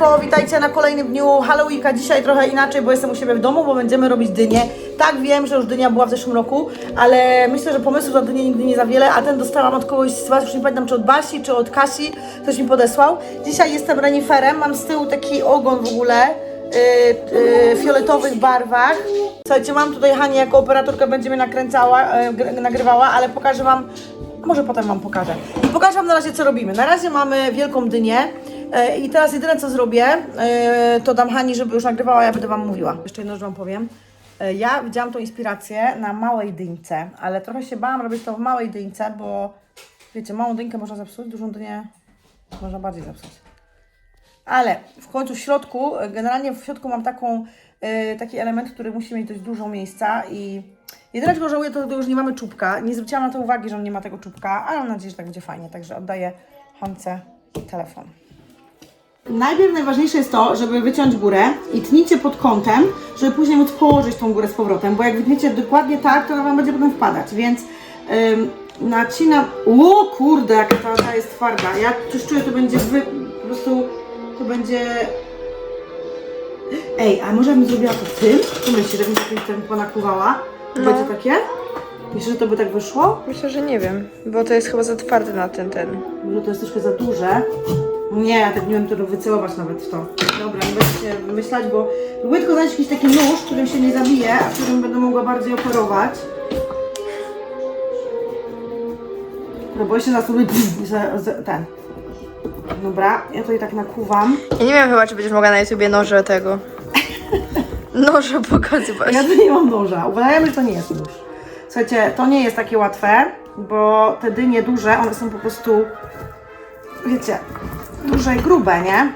Siemanko, witajcie na kolejnym dniu Halloweenka. Dzisiaj trochę inaczej, bo jestem u siebie w domu, bo będziemy robić dynię. Tak, wiem, że już dynia była w zeszłym roku, ale myślę, że pomysłów na dynię nigdy nie za wiele, a ten dostałam od kogoś z Was, już nie pamiętam czy od Basi, czy od Kasi, ktoś mi podesłał. Dzisiaj jestem reniferem, mam z tyłu taki ogon w ogóle, yy, yy, fioletowych barwach. Słuchajcie, mam tutaj Hanię jako operatorkę, będzie mnie nakręcała, yy, gr- nagrywała, ale pokażę Wam może potem Wam pokażę. Pokażę Wam na razie, co robimy. Na razie mamy wielką dynię i teraz jedyne, co zrobię, e, to dam Hani, żeby już nagrywała, ja będę Wam mówiła. Jeszcze jedno, że Wam powiem. E, ja widziałam tą inspirację na małej dyńce, ale trochę się bałam robić to w małej dyńce, bo wiecie, małą dynkę można zepsuć, dużą dynię można bardziej zepsuć. Ale w końcu w środku, e, generalnie w środku mam taką, e, taki element, który musi mieć dość dużo miejsca i jedyne czego żałuję, to, to już nie mamy czubka. Nie zwróciłam na to uwagi, że on nie ma tego czubka, ale mam nadzieję, że tak będzie fajnie. Także oddaję Hance telefon. Najpierw najważniejsze jest to, żeby wyciąć górę i tnijcie pod kątem, żeby później móc położyć tą górę z powrotem, bo jak wytniecie dokładnie tak, to ona Wam będzie potem wpadać, więc ym, nacinam... O kurde, jaka ta, ta jest twarda. Ja coś czuję, to będzie wy... po prostu... to będzie... Ej, a może bym zrobiła to tym? Co myślisz, żebym takim tym ponakłuwała? To No. będzie takie? Myślisz, że to by tak wyszło? Myślę, że nie wiem, bo to jest chyba za twarde na ten, ten. Może to jest troszkę za duże. Nie, ja tak nie wiem, to wycelować nawet w to. Dobra, nie będę się wymyślać, bo próbuję tylko znaleźć jakiś taki nóż, którym się nie zabije, a którym będę mogła bardziej operować. No bo się zasłuży ten. Dobra, ja to i tak nakuwam. Ja nie wiem chyba, czy będziesz mogła na YouTubie noże tego. Noże pokazywać. Ja tu nie mam noża. Uważajmy, że to nie jest nóż. Słuchajcie, to nie jest takie łatwe, bo te dynie duże, one są po prostu, wiecie, duże i grube, nie?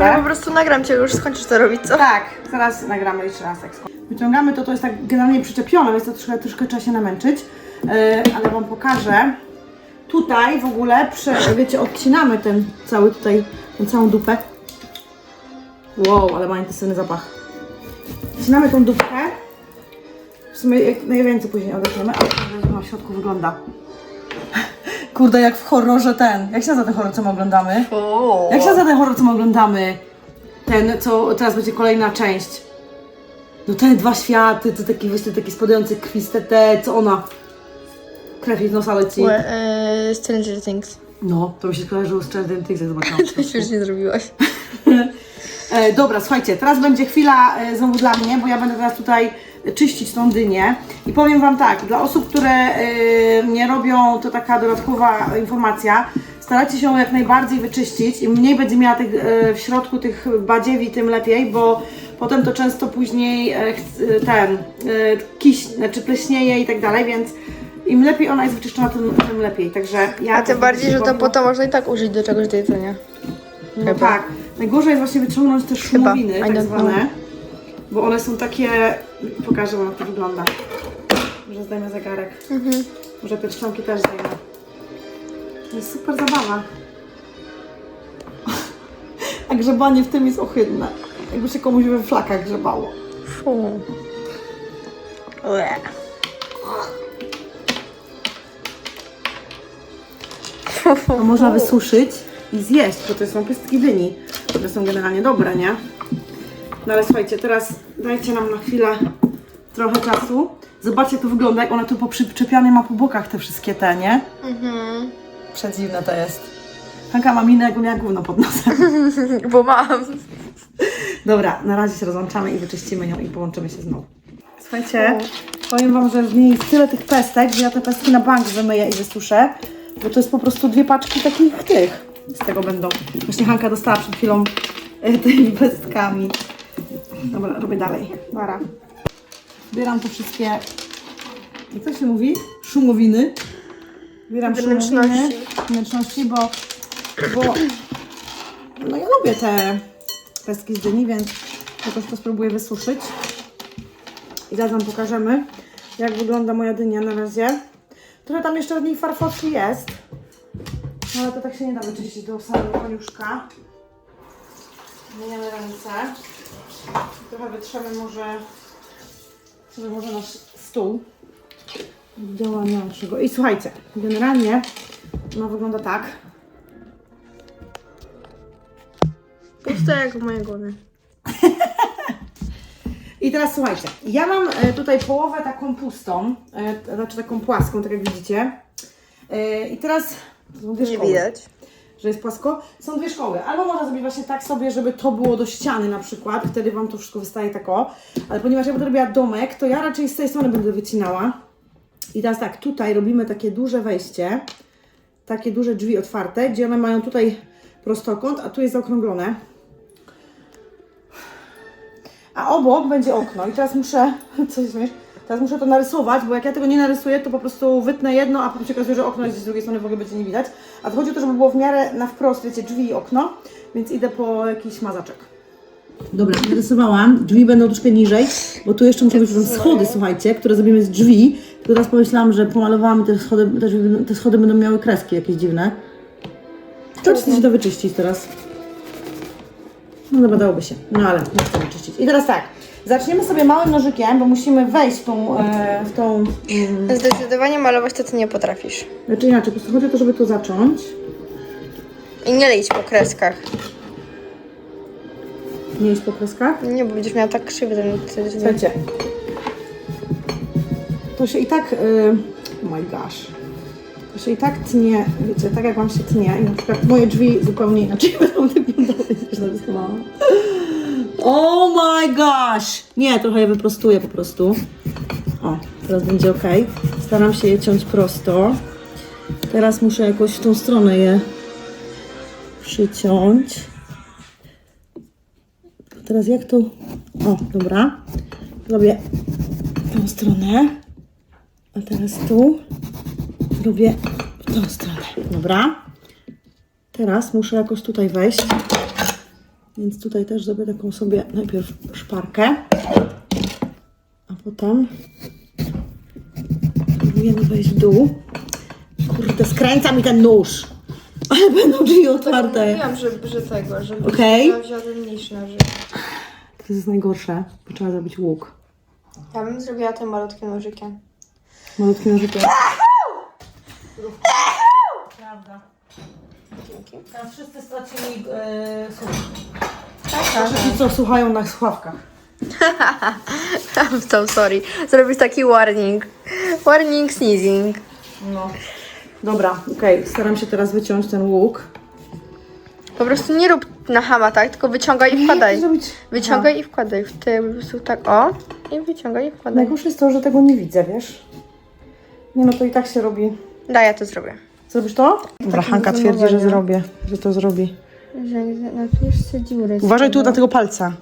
Ja po prostu nagram cię, już skończysz to robić, co? Tak, zaraz nagramy jeszcze raz. Jak. Wyciągamy to, to jest tak generalnie przyczepione, więc to troszkę, troszkę trzeba się namęczyć, yy, ale Wam pokażę. Tutaj w ogóle, prze, wiecie, odcinamy ten cały tutaj, tę całą dupę. Wow, ale ma intensywny zapach. Odcinamy tą dupkę. W sumie jak najwięcej później odetniemy, ale ona w środku wygląda. Kurde, jak w horrorze ten. Jak się nazywa ten horror, co my oglądamy? Jak się nazywa ten horror, co my oglądamy? Ten, co teraz będzie kolejna część. No te dwa światy, to taki, wiesz, taki spadający krwiste te, co ona? Krew jej z nosa leci. Well, e, Stranger Things. No, to mi się skojarzyło z Stranger Things, jak zobaczyłam. To już nie zrobiłaś. E, dobra, słuchajcie, teraz będzie chwila e, znowu dla mnie, bo ja będę teraz tutaj czyścić tą dynię. I powiem Wam tak, dla osób, które e, nie robią, to taka dodatkowa informacja, starajcie się ją jak najbardziej wyczyścić. Im mniej będzie miała tych, e, w środku tych badziewi, tym lepiej, bo potem to często później e, chc- ten e, kiś, znaczy pleśnieje i tak dalej, więc im lepiej ona jest wyczyszczona, tym, tym lepiej. Także ja A tym bardziej, że to potem można i tak użyć do czegoś do jedzenia. no Chyba. tak. Najgorzej jest właśnie wyciągnąć te szumowiny, tak zwane. know. Bo one są takie... Pokażę wam, jak to wygląda. Może zdejmę zegarek. Mhm. Może pierścionki też zdejmę. To jest super zabawa. A grzebanie w tym jest ohydne. Jakby się komuś we flakach grzebało. Fu. Ue. To można wysuszyć i zjeść, bo to są pestki dyni, które są generalnie dobre, nie? No ale słuchajcie, teraz dajcie nam na chwilę trochę czasu. Zobaczcie, jak to wygląda, jak ona tu poprzyczepiane ma po bokach te wszystkie te, nie? Mhm. Przedziwne to jest. Hanka ma minę, jakby miała gówno pod nosem. Bo mam. Dobra, na razie się rozłączamy i wyczyścimy ją i połączymy się znowu. Słuchajcie, powiem Wam, że w niej jest tyle tych pestek, że ja te pestki na bank wymyję i wysuszę, bo to jest po prostu dwie paczki takich tych. Z tego będą. Właśnie Hanka dostała przed chwilą e, tymi pestkami. Dobra, robię dalej. Dobra. Zbieram te wszystkie, jak to się mówi? Szumowiny. Zbieram Wnętrzności. szumowiny, wnętrzności, bo, bo no ja lubię te pestki z dyni, więc jakoś to spróbuję wysuszyć. I zaraz Wam pokażemy, jak wygląda moja dynia na razie. Trochę tam jeszcze od niej farfoczy jest, no ale to tak się nie da wyczyścić do samego koniuszka. Zmieniamy ręce. Trochę wytrzemy może, sobie może nasz stół działania naszego. I słuchajcie, generalnie ona wygląda tak. Puste jak w mojej głowie. I teraz słuchajcie, ja mam e, tutaj połowę taką pustą, e, znaczy taką płaską, tak jak widzicie. E, I teraz są dwie Nie szkoły, widać. że jest płasko. Są dwie szkoły. Albo można zrobić właśnie tak sobie, żeby to było do ściany na przykład, wtedy Wam to wszystko wystaje tak o. Ale ponieważ ja będę robiła domek, to ja raczej z tej strony będę wycinała. I teraz tak, tutaj robimy takie duże wejście, takie duże drzwi otwarte, gdzie one mają tutaj prostokąt, a tu jest zaokrąglone. A obok będzie okno i teraz muszę, coś śmiesz, teraz muszę to narysować, bo jak ja tego nie narysuję, to po prostu wytnę jedno, a potem się okazuje, że okno jest z drugiej strony w ogóle będzie nie widać. A to chodzi o to, żeby było w miarę na wprost, wiecie, drzwi i okno, więc idę po jakiś mazaczek. Dobra, narysowałam. Drzwi będą troszkę niżej, bo tu jeszcze muszą być tam schody, słuchajcie, które zrobimy z drzwi. Tylko teraz pomyślałam, że pomalowałam te schody, te, będą- te schody będą miały kreski jakieś dziwne. To czy się to wyczyścić teraz? No dobra, dałoby się. No ale nie chcę wyczyścić. I teraz tak, zaczniemy sobie małym nożykiem, bo musimy wejść w tą, e, w tą mm, Zdecydowanie malować to ty nie potrafisz. znaczy inaczej, po prostu chodzi o to, żeby to zacząć. I nie leć po kreskach. Nie iść po kreskach. Nie, bo będziesz miała tak krzywy ten. Słuchajcie, to się i tak, y, oh my gosh, to się i tak tnie, wiecie, tak jak Wam się tnie i na przykład moje drzwi zupełnie inaczej będą wyglądały niż narysowałam. Oh my gosh! Nie, trochę je wyprostuję po prostu. O, teraz będzie ok. Staram się je ciąć prosto. Teraz muszę jakoś w tą stronę je przyciąć. Teraz jak to... O, dobra. Robię tą stronę. A teraz tu. Robię w tą stronę. Dobra. Teraz muszę jakoś tutaj wejść. Więc tutaj też zrobię taką sobie najpierw szparkę. A potem próbujemy wejść w dół. Kurde, skręca mi ten nóż. Ale będą drzwi otwarte. Mówiłam, że, że tego, żeby Okej. okay. wziął ten mniejszy nożyk. To jest najgorsze, bo trzeba zrobić łuk. Ja bym zrobiła tym malutkim nożykiem. Malutki nożykiem. Prawda. Teraz wszyscy stracili słuch. Tak, Ci, co słuchają na słuchawkach. I'm so sorry. Zrobić taki warning. Warning sneezing. No. Dobra, okej. Staram się teraz wyciąć ten łuk. Po prostu nie rób na hama, tak? Tylko wyciągaj i wkładaj. zrobić? Wyciągaj i wkładaj. W ty po prostu tak o. I wyciągaj i wkładaj. Najgorsze jest to, że tego nie widzę, wiesz? Nie no, to i tak się robi. Daj, ja to zrobię. Zrobisz to? Dobra, Hanka twierdzi, że zrobię, że to zrobi. Że napisz sobie dziury. Uważaj tu na tego palca.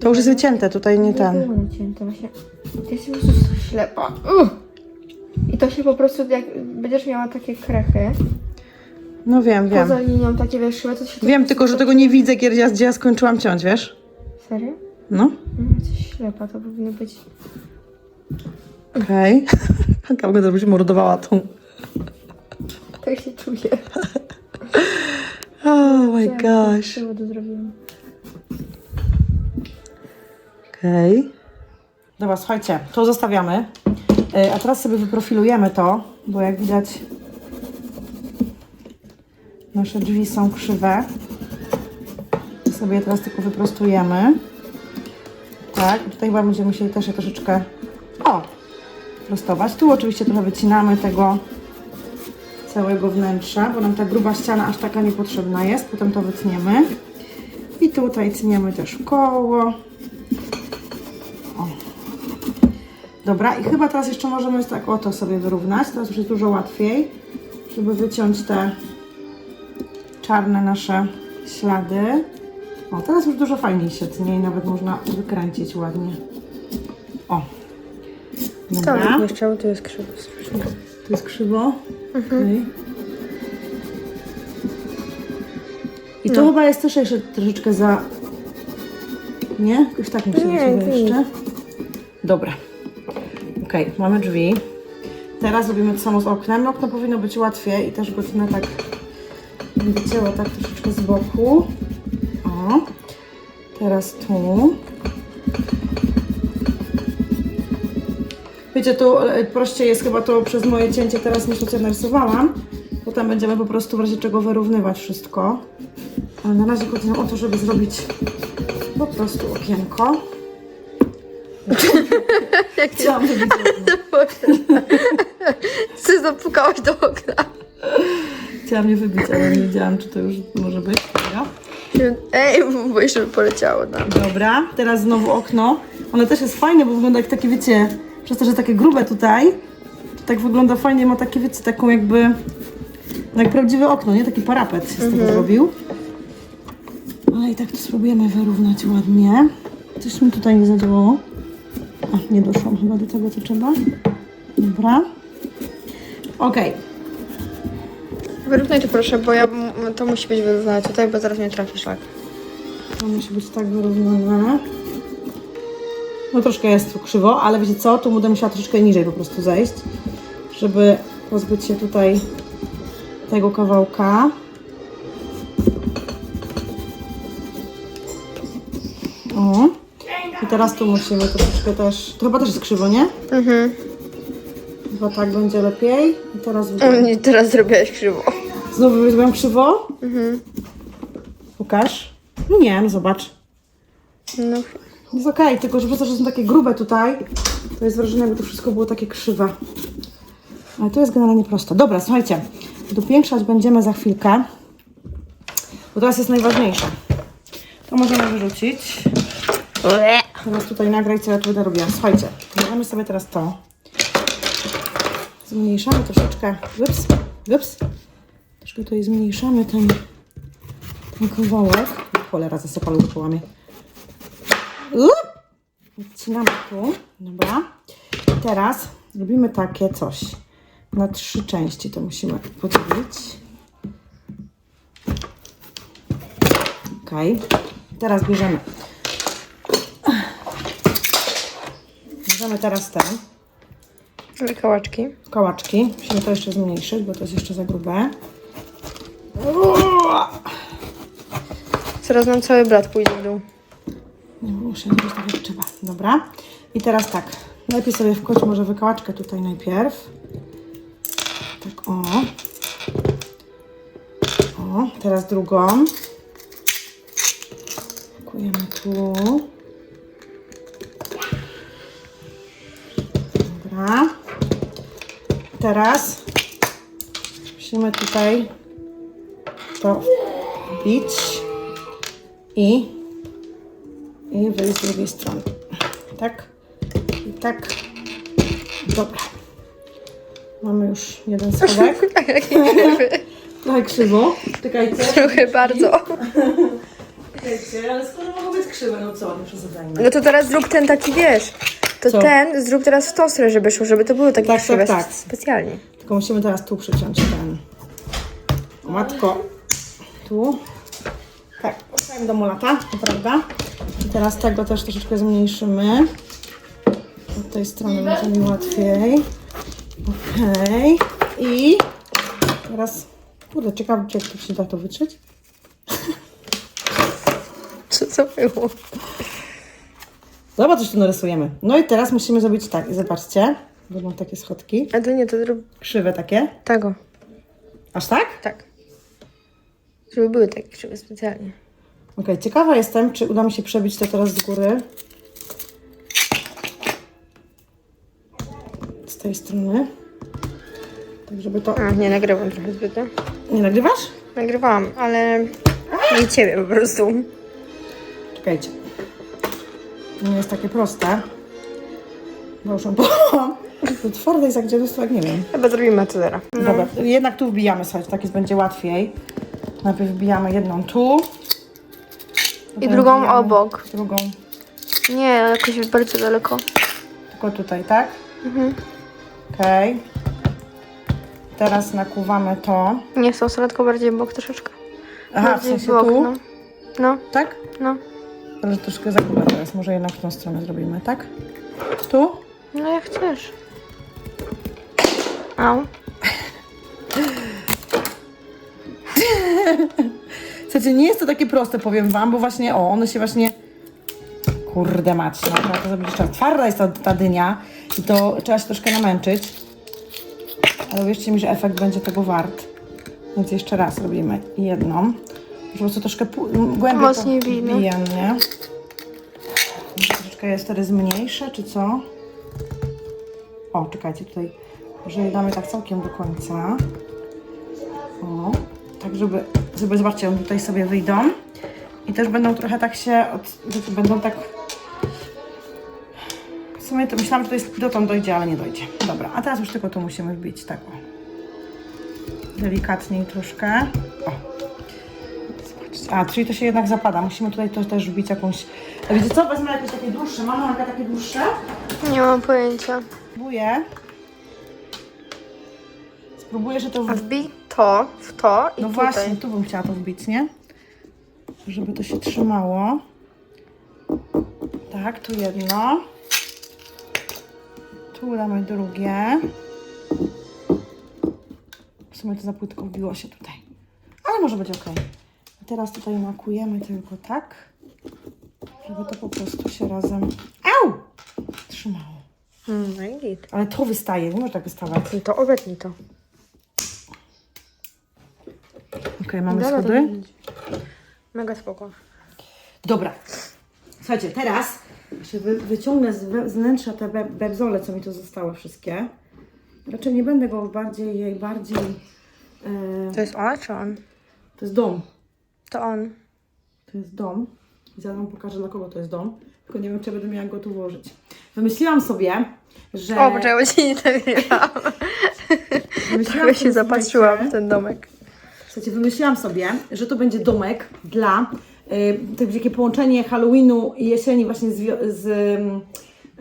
To już jest wycięte, tutaj nie ten. To właśnie. Ty jesteś po prostu ślepa. Uch. I to się po prostu, jak będziesz miała takie krechy, No wiem, wiem. poza linią takie wiesz, to się... to- Wiem, tylko że tego nie widzę, kiedy ja, gdzie ja skończyłam ciąć, wiesz? Serio? No, No, jesteś ślepa, to powinno być... okej. Hanka wygląda, żeby się mordowała tą. Tak się czuję. Oh my gosh. Czego to zrobiłam? Okej. Dobra, słuchajcie, to zostawiamy. E, A teraz sobie wyprofilujemy to, bo jak widać nasze drzwi są krzywe. Sobie je teraz tylko wyprostujemy. Tak, i tutaj chyba będziemy musieli też je troszeczkę o, prostować. Tu oczywiście trochę wycinamy tego całego wnętrza, bo nam ta gruba ściana aż taka niepotrzebna jest. Potem to wytniemy. I tutaj tniemy też koło. Dobra, i chyba teraz jeszcze możemy tak oto sobie wyrównać. Teraz już jest dużo łatwiej, żeby wyciąć te czarne nasze ślady. O, teraz już dużo fajniej się tnie i nawet można wykręcić ładnie. O. Dobra, tu jest krzywo. tu jest krzywo. Okej. I to chyba jest też jeszcze troszeczkę za... Nie? Już tak być Nie, nie. jeszcze. Dobra. Okej, mamy drzwi. Teraz robimy to samo z oknem. Okno powinno być łatwiej i też go tnę tak wycięła tak troszeczkę z boku. O. Teraz tu. Wiecie, tu e, prościej jest chyba to przez moje cięcie teraz niż to, co narysowałam. Potem będziemy po prostu w razie czego wyrównywać wszystko. Ale na razie chodzi nam o to, żeby zrobić po prostu okienko. Jak Chciałam zrobić Ty zapukałeś do okna. Chciałam je wybić, ale nie wiedziałam, czy to już może być. Dobra. Ej, bo jeszcze by poleciało nam. Dobra, teraz znowu okno. Ono też jest fajne, bo wygląda jak takie, wiecie, przez to, że takie grube tutaj, to tak wygląda fajnie, ma takie, wiecie, taką jakby, no jak prawdziwe okno, nie? Taki parapet się z tego zrobił. Ale i tak to spróbujemy wyrównać ładnie. Coś mi tutaj nie zadziałało. A, nie doszłam chyba do tego, co trzeba. Dobra. Okej. Wyrównaj to proszę, bo ja, to musi być wyrównane tutaj, bo zaraz mnie trafi szlak. To musi być tak wyrównane. No troszkę jest tu krzywo, ale wiecie co? Tu będę musiała troszeczkę niżej po prostu zejść, żeby pozbyć się tutaj tego kawałka. O. I teraz tu musimy troszeczkę też... To chyba też jest krzywo, nie? Mhm. Chyba tak będzie lepiej. I teraz U mnie teraz zrobiłeś krzywo. znowu wyzwałem krzywo. Mhm. Pokaż. Nie, no zobacz. No. Jest okej, tylko że po to, że są takie grube tutaj, to jest wrażenie, jakby to wszystko było takie krzywe. Ale to jest generalnie proste. Dobra, słuchajcie, dopiększać będziemy za chwilkę, bo teraz jest najważniejsze. To możemy wyrzucić. Teraz tutaj nagraj, co ja tu będę robiła. Słuchajcie, bierzemy sobie teraz to. Zmniejszamy troszeczkę. Ups, ups. Troszkę tutaj zmniejszamy ten, ten kawałek. Cholera, zasypał go połamie. Up! Odcinamy tu. Dobra. I teraz robimy takie coś. Na trzy części to musimy podzielić. Ok. Teraz bierzemy. Bierzemy teraz te Ale kałaczki. kołaczki. Musimy to jeszcze zmniejszyć, bo to jest jeszcze za grube. Zaraz nam cały blat pójdzie w dół. Nie, muszę zrobić tak jak trzeba. Dobra. I teraz tak. Lepiej sobie wkładź może wykałaczkę tutaj najpierw. Tak o. O, teraz drugą. Wkujemy tu. Dobra. Teraz musimy tutaj to wbić i i wyjść z drugiej strony. Tak. I tak. Dobra. Mamy już jeden schowek. Trochę krzywo. Czekajcie. Trochę bardzo. Czekajcie, ale skoro mogą być krzywe, no co, przesadzajmy. No to teraz zrób ten taki, wiesz, to Co? ten zrób teraz w tą stronę, żeby szło, żeby to było takie Tak, tak, krzywe tak. specjalnie. Tylko musimy teraz tu przyciąć ten. O matko. Tu. Tak, postawimy do mulata, to prawda? Teraz tego też troszeczkę zmniejszymy. Od tej strony będzie mi łatwiej. Okej. I teraz, kurde, ciekawe, czy jak to się da to wytrzeć. Co to było? Zobacz, coś tu narysujemy. No i teraz musimy zrobić tak. I zobaczcie, bo mam takie schodki. A to nie, to zrób Krzywe takie. tego. Aż tak? Tak. Żeby były takie krzywe specjalnie. Okej, ciekawa jestem, czy uda mi się przebić to teraz z góry. Z tej strony. Tak, żeby to... A, nie, nagrywam trochę zbytnio. Nie nagrywasz? Nagrywałam, ale nie ciebie po prostu. Czekajcie. To nie jest takie proste. Bo już połam. To twarde jest jak dziadostwo, jak nie wiem. Chyba zrobimy matylera. Dobra, jednak tu wbijamy, słuchajcie, tak jest, będzie łatwiej. Najpierw wbijamy jedną tu. I drugą obok. Drugą Nie, jakoś bardzo daleko. tylko tutaj, tak? Mhm. Okej. Teraz nakuwamy to. Nie w tą stronę, tylko bardziej w bok troszeczkę. Aha, w bardziej sensie tu? No. no, Tak? no. Ale troszkę za grube teraz. Może jednak w tą stronę zrobimy, tak? Tu? No jak chcesz. Au. Słuchajcie, nie jest to takie proste, powiem wam, bo właśnie, o, one się właśnie... Kurde mać, no, trzeba to zrobić jeszcze raz. Twarda jest ta, ta dynia i to trzeba się troszkę namęczyć. Ale wierzcie mi, że efekt będzie tego wart. Więc jeszcze raz robimy jedną. Po prostu troszkę głębiej Mocniej to wbijam, nie? Troszeczkę jest wtedy zmniejsze, czy co? O, czekajcie, tutaj może je damy tak całkiem do końca. O, tak żeby, żeby zobaczcie, one tutaj sobie wyjdą. I też będą trochę tak się, od, wiecie, będą tak... W sumie to myślałam, że to jest dotąd dojdzie, ale nie dojdzie. Dobra, a teraz już tylko to musimy wbić, tak o. Delikatniej troszkę. O. Zobaczcie. A, czyli to się jednak zapada. Musimy tutaj to też wbić jakąś... A wiecie co? Wezmę jakieś takie dłuższe. Mamy Anka takie dłuższe? Nie mam pojęcia. Spróbuję. Spróbuję, że to... Wbij to w to i No tutaj. właśnie, tu bym chciała to wbić, nie? Żeby to się trzymało. Tak, tu jedno. Tu damy drugie. W sumie to za płytko wbiło się tutaj. Ale może być ok. I teraz tutaj nakujemy tylko tak, żeby to po prostu się razem... Au! Trzymało. Mm, no i git. Ale to wystaje, nie może tak wystawać. No to obetnij to. Okej, mamy Dobra, to schody. Mega spoko. Dobra. Słuchajcie, teraz jeszcze wy, wyciągnę z we- z wnętrza te be, bebzole, co mi tu zostały wszystkie. Raczej nie będę go bardziej, jej bardziej... E, To jest ona czy on? to jest dom. To on. To jest dom. I zaraz wam pokażę, dla kogo to jest dom. Tylko nie wiem, czy będę miała go tu włożyć. Wymyśliłam sobie, że... O, poczekaj, bo ci nie wymyśliłam Trochę się zapatrzyłam słuchajcie, w ten domek. Słuchajcie, wymyśliłam sobie, że to będzie domek dla y, to będzie takie połączenie Halloweenu i jesieni właśnie z, wio- z, ym,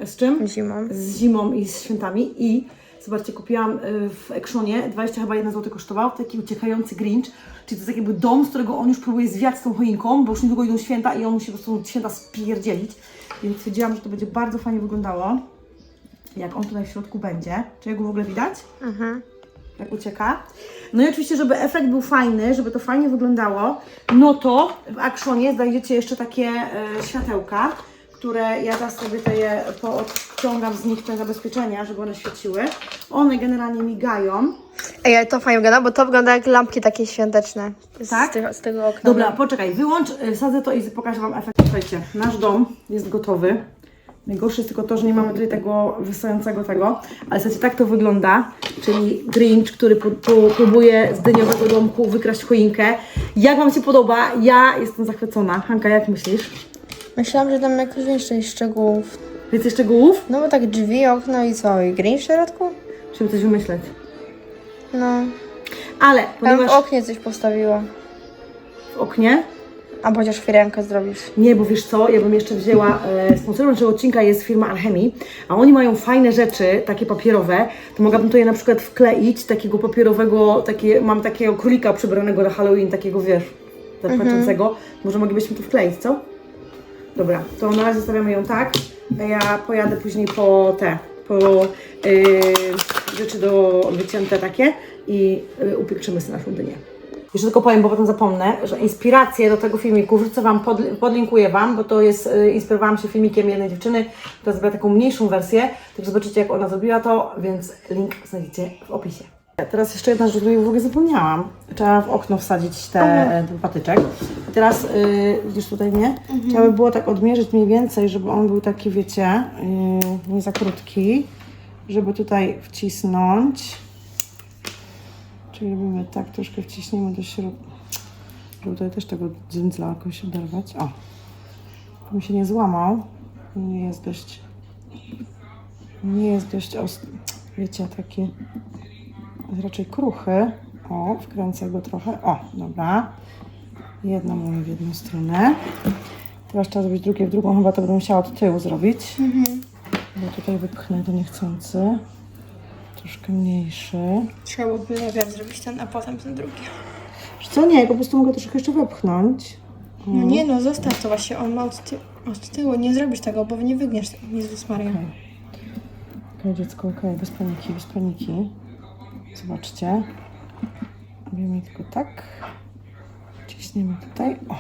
z czym? Zimą. Z zimą i z świętami i zobaczcie, kupiłam y, w Actionie, 20 chyba 1 zł kosztował, taki uciekający Grinch, czyli to jest jakby dom, z którego on już próbuje zwiać z tą choinką, bo już niedługo idą święta i on musi po prostu święta spierdzielić, więc stwierdziłam, że to będzie bardzo fajnie wyglądało, jak on tutaj w środku będzie. Czy jego w ogóle widać? Mhm. jak ucieka. No i oczywiście, żeby efekt był fajny, żeby to fajnie wyglądało, no to w Actionie znajdziecie jeszcze takie e, światełka, które ja teraz sobie te je poodciągam z nich te zabezpieczenia, żeby one świeciły. One generalnie migają. Ej, ale to fajnie wygląda, bo to wygląda jak lampki takie świąteczne. Z, Tak? z, tego, z tego okna. Dobra, poczekaj, wyłącz, e, sadzę to i pokażę Wam efekt. Słuchajcie, nasz dom jest gotowy. Najgorsze jest tylko to, że nie mamy tutaj tego wystającego tego, ale słuchajcie, tak to wygląda, czyli Grinch, który po, po, próbuje z dyniowego domku wykraść choinkę. Jak Wam się podoba? Ja jestem zachwycona. Hanka, jak myślisz? Myślałam, że tam jakoś więcej szczegółów. Więcej szczegółów? No bo tak drzwi, okno i co? I green w środku? Żeby coś wymyśleć. No. Ale Tam w ponieważ oknie coś postawiła. w oknie A chociaż firankę zrobisz. Nie, bo wiesz co, ja bym jeszcze wzięła, e, sponsorem naszego odcinka jest firma Alchemii, a oni mają fajne rzeczy, takie papierowe, to mogłabym je na przykład wkleić, takiego papierowego, takie, mam takiego królika przebranego na Halloween, takiego wiesz, patrzącego, może moglibyśmy to wkleić, co? Dobra, to na razie zostawiamy ją tak, a ja pojadę później po te, po yy, rzeczy do wycięte takie i yy, upiekrzymy sobie naszą dynię. Jeszcze tylko powiem, bo potem zapomnę, że inspiracje do tego filmiku wrzucę Wam, pod, podlinkuję Wam, bo to jest, y, inspirowałam się filmikiem jednej dziewczyny, która zrobiła taką mniejszą wersję, tak zobaczycie jak ona zrobiła to, więc link znajdziecie w opisie. Teraz jeszcze jedna rzecz, o której w ogóle zapomniałam. Trzeba w okno wsadzić te, ten patyczek. I teraz, y, widzisz tutaj mnie? Trzeba by było tak odmierzyć mniej więcej, żeby on był taki, wiecie, y, nie za krótki, żeby tutaj wcisnąć. Czyli robimy tak, troszkę wciśniemy do środka, żeby tutaj też tego dzyndzla jakoś oderwać. O, żeby się nie złamał. Nie jest dość, nie jest dość ostry. Wiecie, taki raczej kruchy. O, wkręcę go trochę. O, dobra. Jedno mamy w jedną stronę. Teraz trzeba zrobić drugie w drugą. Chyba to będę musiała od tyłu zrobić. Bo tutaj wypchnę to niechcący. Troszkę mniejszy. Trzeba by najpierw zrobić ten, a potem ten drugi. Wiesz Co nie, po prostu mogę troszkę jeszcze wepchnąć. No nie no, zostaw to właśnie, on ma od, ty od tyłu, nie zrobisz tego, bo nie wygniesz Jezus Maria. Okej, okay, dziecko, okej, bez paniki, bez paniki. Zobaczcie. Robimy tylko tak. Ciśniemy tutaj. O.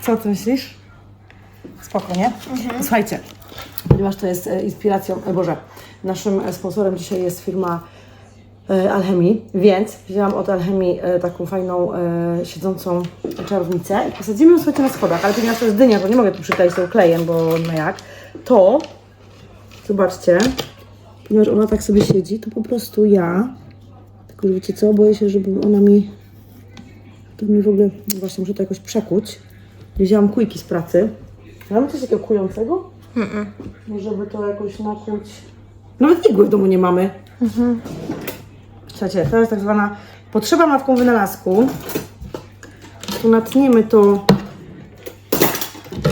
Co ty myślisz? Spoko, nie? Słuchajcie, ponieważ to jest e, inspiracją, e, Boże, naszym e, sponsorem dzisiaj jest firma e, alchemii, więc wzięłam od alchemii e, taką fajną siedzącą czarownicę i posadzimy ją słuchajcie na schodach, ale ponieważ to jest dynia, to nie mogę tu przykleić tą klejem, bo no jak, to zobaczcie, ponieważ ona tak sobie siedzi, to po prostu ja, tylko wiecie co, boję się, żeby ona mi, to mi w ogóle, no właśnie muszę to jakoś przekuć. Wzięłam kujki z pracy. Mamy coś takiego kującego? Żeby to jakoś nakuć. Nawet igły w domu nie mamy. Słuchajcie, to jest tak zwana potrzeba matką wynalazku. Tu natniemy to.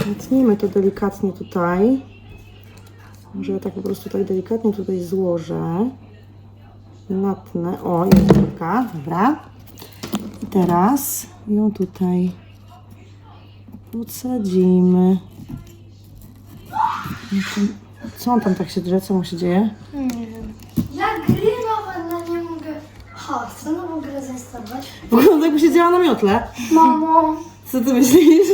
Natniemy to delikatnie tutaj. Może ja tak po prostu tak delikatnie tutaj złożę. Natnę. O, jest taka. Dobra. I teraz ją tutaj podsadzimy. Co on tam tak się drze? Co mu się dzieje? Ja gry nowe, no nie mogę. Ha, chcę nową grę zainstalować. Wygląda jakby siedziała na miotle. Mamo! Co ty myślisz?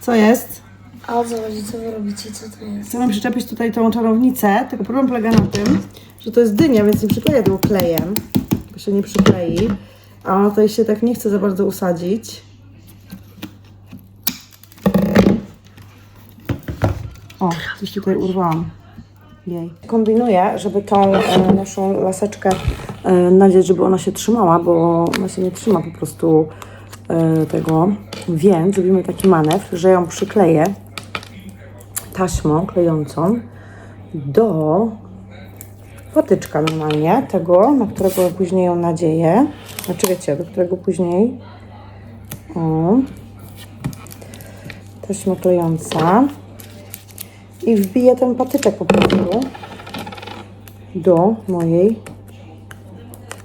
Co jest? A o co chodzi, co wy robicie, co to jest? Chcemy przyczepić tutaj tą czarownicę, tylko problem polega na tym, że to jest dynia, więc nie przykleję tego klejem, bo się nie przyklei, a ona tutaj się tak nie chce za bardzo usadzić. O, coś tutaj urwałam. Jej. Kombinuję, żeby tą e, naszą laseczkę e, nadzieć, żeby ona się trzymała, bo ona się nie trzyma po prostu e, tego, więc zrobimy taki manewr, że ją przykleję taśmą klejącą do patyczka normalnie, tego, na którego później ją nadzieję. Znaczy wiecie, do którego później o, taśma klejąca i wbiję ten patyczek po prostu do mojej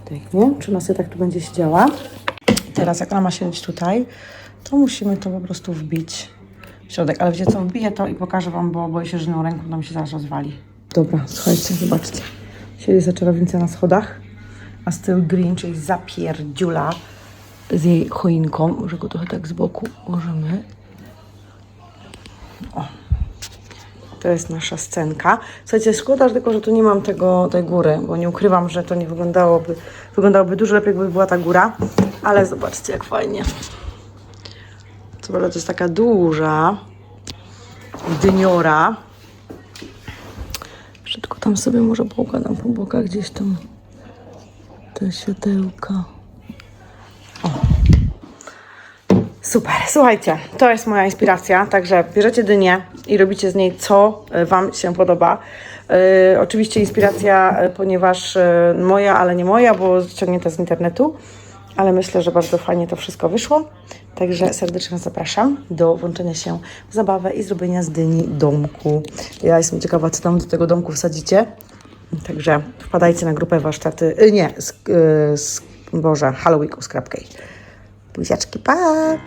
tak, nie? Czy ona sobie tak tu będzie siedziała? Teraz jak ona ma siedzieć tutaj, to musimy to po prostu wbić w środek. Ale wiecie co, wbiję to i pokażę Wam, bo boję się, że jedną ręką nam się zaraz rozwali. Dobra, słuchajcie, zobaczcie. Siedzi za czarownicę na schodach, a z tyłu green, czyli zapierdziula z jej choinką, że go trochę tak z boku ułożymy. O. To jest nasza scenka. Słuchajcie, szkoda tylko, że tu nie mam tego, tej góry, bo nie ukrywam, że to nie wyglądałoby, wyglądałoby dużo lepiej, gdyby była ta góra. Ale zobaczcie, jak fajnie. Co prawda to jest taka duża dyniora. Tylko tam sobie może poukładam po bokach gdzieś tam te światełka. O. Super, słuchajcie, to jest moja inspiracja, także bierzecie dynię i robicie z niej co e, Wam się podoba. E, oczywiście inspiracja, e, ponieważ e, moja, ale nie moja, bo ściągnięta z internetu, ale myślę, że bardzo fajnie to wszystko wyszło. Także serdecznie zapraszam do włączenia się w zabawę i zrobienia z dyni domku. Ja jestem ciekawa, co tam do tego domku wsadzicie. Także wpadajcie na grupę warsztaty, y, nie, z, y, z, Boże, Halloween u Scrapcake. Buziaczki, pa!